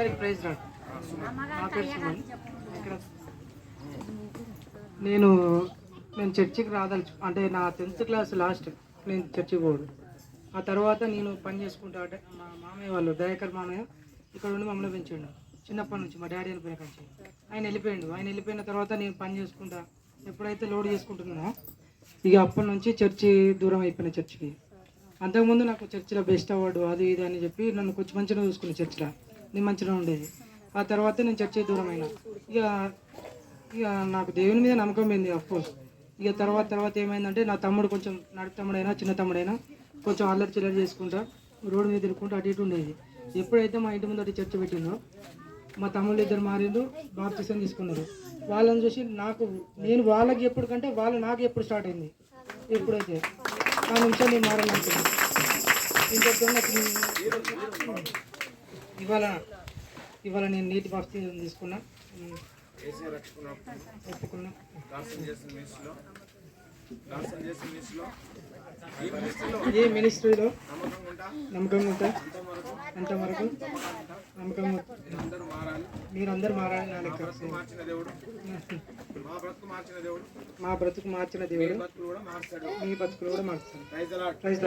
అందరికి ప్రైజ్ రాడు నా పేరు సుమన్. ఇక్కడ నేను నేను చర్చికి రాదలుచు అంటే నా టెన్త్ క్లాస్ లాస్ట్ నేను చర్చికి పోడు ఆ తర్వాత నేను పని చేసుకుంటా అంటే మా మామయ్య వాళ్ళు దయాకర్ మామయ్య ఇక్కడ ఉండి మమ్మల్ని పెంచాడు. చిన్నప్పటి నుంచి మా డాడీ వెళ్ళిపోయిన కంచి ఆయన వెళ్ళిపోయాడు. ఆయన వెళ్ళిపోయిన తర్వాత నేను పని చేసుకుంటా ఎప్పుడైతే లోడ్ చేసుకుంటున్నా ఇక అప్పటి నుంచి చర్చి దూరం అయిపోయిన చర్చికి. అంతకుముందు నాకు చర్చిలో బెస్ట్ అవార్డు అది ఇది అని చెప్పి నన్ను కొంచెం మంచిగా చూసుకుని చర్చిలో. నేను మంచిగా ఉండేది. ఆ తర్వాత నేను చర్చే దూరం అయినా ఇక ఇక నాకు దేవుని మీద నమ్మకం పోయింది అఫ్కోర్స్ ఇక తర్వాత తర్వాత ఏమైందంటే నా తమ్ముడు కొంచెం నడు తమ్ముడైనా చిన్న తమ్ముడైనా కొంచెం అల్లరి చిల్లరి చేసుకుంటా రోడ్డు మీద తిరుగుకుంటూ అటు ఇటు ఉండేది. ఎప్పుడైతే మా ఇంటి ముందు చర్చ పెట్టిందో మా తమ్ముళ్ళు ఇద్దరు మారిండు బాప్తిసం తీసుకున్నారు. వాళ్ళని చూసి నాకు నేను వాళ్ళకి ఎప్పుడు కంటే వాళ్ళు నాకు ఎప్పుడు స్టార్ట్ అయింది. ఎప్పుడైతే. ఆ నిమిషం నేను మారాలనుకున్నాను ఇంకొక ఇవాళ ఇవాళ నేను నీటి బాప్తిజం తీసుకున్నా. ఒప్పుకున్నా. ఏ మినిస్ట్రీలో? నమ్మకం ఉంటా. అంతవరకు నమ్మకం అందరూ మారాలి మీరందరూ మారాలి నా లెక్క. మార్చిన దేవుడు మా బ్రతుకు మార్చిన దేవుడు. మా బ్రతుకు మార్చిన దేవుడు బతుకులు కూడా మార్చాడు. ప్రైజ్